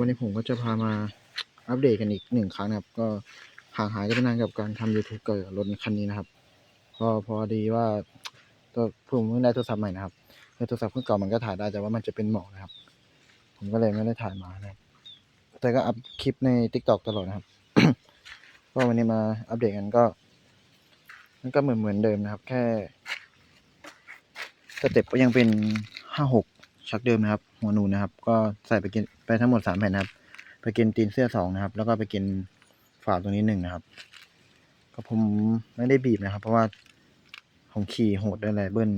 วันนี้ผมก็จะพามาอัปเดตกันอีกหนึ่งครั้งนะครับ ก็ห่างหายกันไปนานกับการทำ YouTube เกี่ยวกับรถคันนี้นะครับก็พอดีว่าตัวผมเพิ่งได้โทรศัพท์ใหม่นะครับโทรศัพท์เครื่องเก่ามันก็ถ่ายได้แต่ว่ามันจะเป็นหมอกนะครับ ผมก็เลยไม่ได้ถ่ายมานะครับ แต่ก็อัพคลิปใน t ิ k t o k ตลอดนะครับก็วันนี้มาอัปเดตกันก็ มันก็เหมือนเหมือนเดิมนะครับ แค่สเต็ปก็ยังเป็นห้าหกชักเดิมนะครับหัวหนูนะครับ ก็ใส่ไปกินไปทั้งหมดสามแผ่นนะครับ ไปกินตีนเสื้อสองนะครับ แล้วก็ไปกินฝาตรงนี้หนึ่งนะครับ ก็ผมไม่ได้บีบนะครับ เพราะว่าผมขี่โหดด้วยแหละเบิ้ล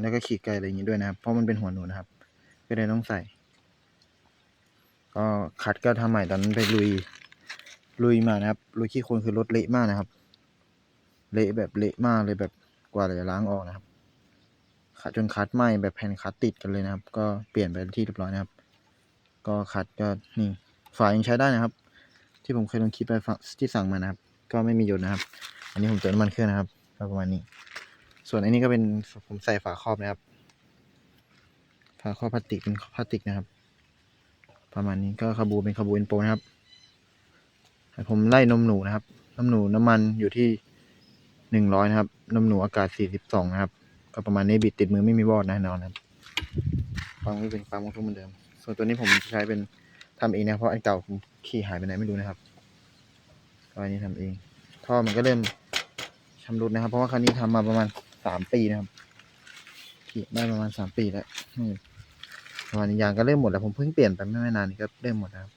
แล้วก็ขี่ไกลอะไรอย่างนี้ด้วยนะครับ เพราะมันเป็นหัวหนูนะครับ ก็เลยต้องใส่ ก็คัดก็ทำใหม่ตอนนั้นไปลุย ลุยมานะครับ ลุยขี้โคลนคือรถเละมากนะครับ เละแบบเละมากเลยแบบกว่าจะล้างออกนะครับ จนคัดไหมแบบแผ่นคัดติดกันเลยนะครับ ก็เปลี่ยนไปที่เรียบร้อยนะครับ ก็คัดก็นี่ฝายังใช้ได้นะครับ ที่ผมเคยลงคลิปไปที่สั่งมานะครับ ก็ไม่มีหยดนะครับ อันนี้ผมเติมน้ำมันเครื่องนะครับก็ประมาณนี้ ส่วนอันนี้ก็เป็นผมใส่ฝาครอบนะครับ ฝาครอบพลาสติกเป็นพลาสติกนะครับ ประมาณนี้ก็ขบูเป็นขบูเอ็นโปนะครับผมไล่นมหนูนะครับนมหนูน้ำมันอยู่ที่หนึ่งร้อยนะครับนมหนูอากาศสี่สิบสองนะครับ ก็ประมาณนี้บิดติดมือไม่มีวอดแน่นอนนะครับฟังนี้เป็นความของทุกเหมือนเดิม ส่วนตัวนี้ผมจะใช้เป็นทำเองนะเพราะอันเก่าผมขี่หายไปไหนไม่รู้นะครับก็อันนี้ทำเอง ท่อมันก็เริ่มชำรุดนะครับ เพราะว่าคันนี้ทำมาประมาณสามปีนะครับขี่ได้ประมาณสามปีแล้วประมาณนี้ยางก็เริ่มหมดแล้วผมเพิ่งเปลี่ยนไปไม่ไม่นานนี้ก็เริ่มหมดนะครับ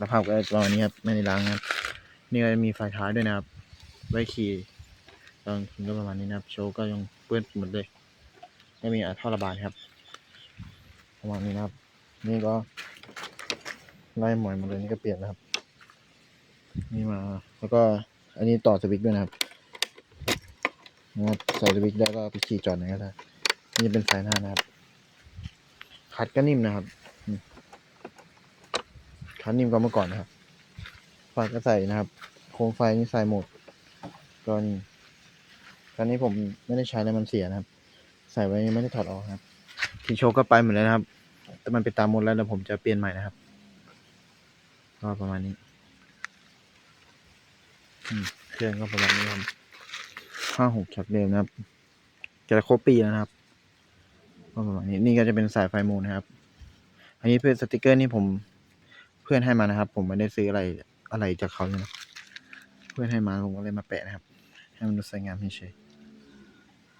สภาพก็ประมาณนี้ครับไม่ได้ล้างนะครับนี่ก็จะมีไฟท้ายด้วยนะครับ ไว้ขี่ตอนขี่ก็ประมาณนี้นะครับ โชว์ก็ยัง เปื้อนหมดเลย ไม่มีอะท่อระบายครับประมาณนี้นะครับ นี่ก็ไล่หมอยหมาเลยนี่ก็เปลี่ยนนะครับ นี่มาแล้วก็อันนี้ต่อสวิตช์ด้วยนะครับนะใส่สวิตช์ได้ก็ไปขี่จอดไหนก็ได้นี่เป็นสายหน้านะครับ คัดก็นิ่มนะครับคัดนิ่มกว่าเมื่อก่อนนะครับไฟก็ใส่นะครับ โคมไฟนี่ใส่หมดก็นี่ ครั้นี้ผมไม่ได้ใช้แล้วมันเสียนะครับ ใส่ไว้ไม่ได้ถอดออกครับที่โชก็ไปหมดแล้วนะครับ แต่มันไปตามหมดแล้วแล้วผมจะเปลี่ยนใหม่นะครับ ก็ประมาณนี้เครื่องก็ประมาณนี้ครับห้าหกชักเดิมนะครับจะครบปีแล้วนะครับก็ประมาณนี้นี่ก็จะเป็นสายไฟมูลนะครับ อันนี้เพื่อนสติกเกอร์นี่ผมเพื่อนให้มานะครับ ผมไม่ได้ซื้ออะไรอะไรจากเขาเลยนะ เพื่อนให้มาผมก็เลยมาแปะนะครับ ให้มันดูสวยงามเฉย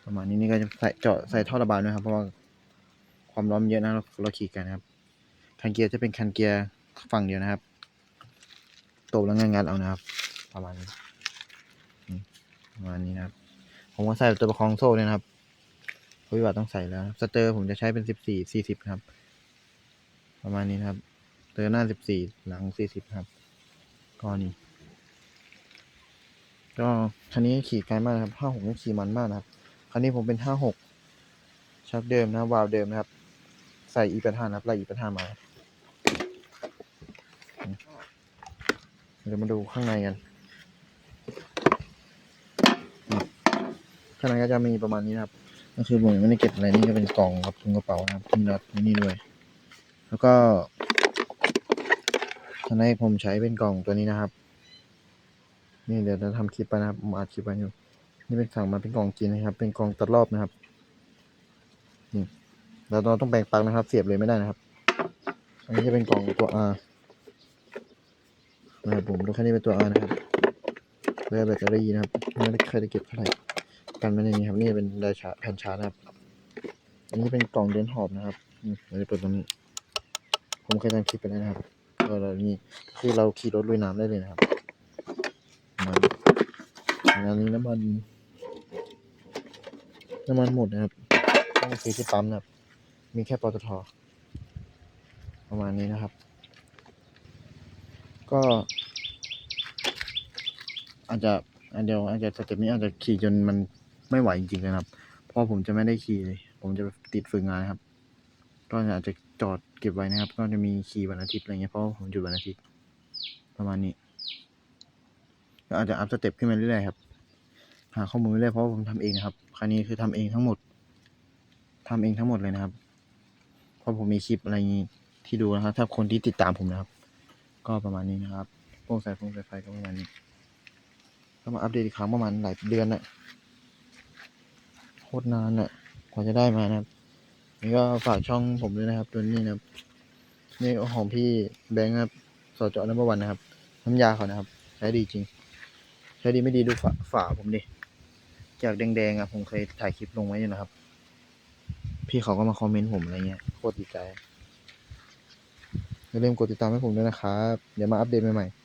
ประมาณนี้นี่ก็จะใส่เจาะใส่ท่อระบายด้วยครับ เพราะว่าความร้อนเยอะนะเราเราขี่กันนะครับ คันเกียร์จะเป็นคันเกียร์ฝั่งเดียวนะครับตบแล้วงานๆเอานะครับ ประมาณนี้ประมาณนี้นะครับ ผมก็ใส่ตัวประคองโซ่ด้วยนะครับเพราะว่าต้องใส่แล้วสเตอร์ผมจะใช้เป็นสิบสี่สี่สิบครับ ประมาณนี้นะครับเตอร์หน้าสิบสี่หลังสี่สิบครับก็นี่ก็คันนี้ขี่ไกลมากนะครับห้าหกนี่ขี่มันมากนะครับ คันนี้ผมเป็นห้าหกชักเดิมนะวาล์วเดิมนะครับ ใส่อีแปดห้านะครับไล่อีแปดห้ามาเดี๋ยวมาดูข้างในกัน ข้างในก็จะมีประมาณนี้นะครับ ก็คือผมยังไม่ได้เก็บอะไรนี่ก็เป็นกล่องกับถุงกระเป๋านะครับมีน็อตมีนี่ด้วย แล้วก็ข้างในผมใช้เป็นกล่องตัวนี้นะครับ นี่เดี๋ยวจะทำคลิปไปนะครับผมอัดคลิปไว้อยู่ นี่เป็นสั่งมาเป็นกล่องจีนนะครับ เป็นกล่องตัดรอบนะครับนี่แล้วเราต้องแบ่งปักนะครับ เสียบเลยไม่ได้นะครับ อันนี้จะเป็นกล่องตัว R นะครับผมตัวแค่นี้เป็นตัว R นะครับเรือแบตเตอรี่นะครับไม่ได้เคยได้เก็บเท่าไหร่กันไว้ในนี้ครับนี่เป็นไดชาแผ่นชาร์จนะครับ อันนี้เป็นกล่องเดินหอบนะครับนี่เราจะเปิดตรงนี้ ผมเคยทำคลิปไปแล้วนะครับก็เรานี่คือเราขี่รถลุยน้ำได้เลยนะครับมันอันนี้น้ำมัน น้ำมันหมดนะครับ ต้องซื้อที่ปั๊มนะครับ มีแค่ปตทประมาณนี้นะครับ ก็อาจจะอันเดียวอาจจะสเต็ปนี้อาจจะขี่จนมันไม่ไหวจริงๆเลยนะครับ เพราะผมจะไม่ได้ขี่เลย ผมจะติดฝึกงานนะครับ ก็อาจจะจอดเก็บไว้นะครับ ก็จะมีขี่วันอาทิตย์อะไรเงี้ย เพราะผมหยุดวันอาทิตย์ประมาณนี้ก็อาจจะอัพสเต็ปขึ้นมาเรื่อยๆครับ หาข้อมูลเรื่อยๆเพราะผมทำเองนะครับครั้นี้คือทำเองทั้งหมดทำเองทั้งหมดเลยนะครับ เพราะผมมีคลิปอะไรที่ที่ดูนะครับ ถ้าคนที่ติดตามผมนะครับ ก็ประมาณนี้นะครับโปร่งใสโปร่งใสไฟก็ประมาณนี้ก็มาอัปเดตอีกครั้งประมาณหลายเดือนน่ะโคตรนานน่ะกว่าจะได้มานะครับนี่ก็ฝากช่องผมด้วยนะครับ ตัวนี้นะครับนี่ของพี่แบงค์ครับสจนัมเบอร์วันนะครับ น้ำยาเขานะครับใช้ดีจริง ใช้ดีไม่ดีดูฝาฝาผมดิ จากแดงๆอะผมเคยถ่ายคลิปลงไว้อยู่นะครับ พี่เขาก็มาคอมเมนต์ผมอะไรเงี้ยโคตรดีใจอย่าลืมกดติดตามให้ผมด้วยนะครับ เดี๋ยวมาอัปเดตใหม่ๆ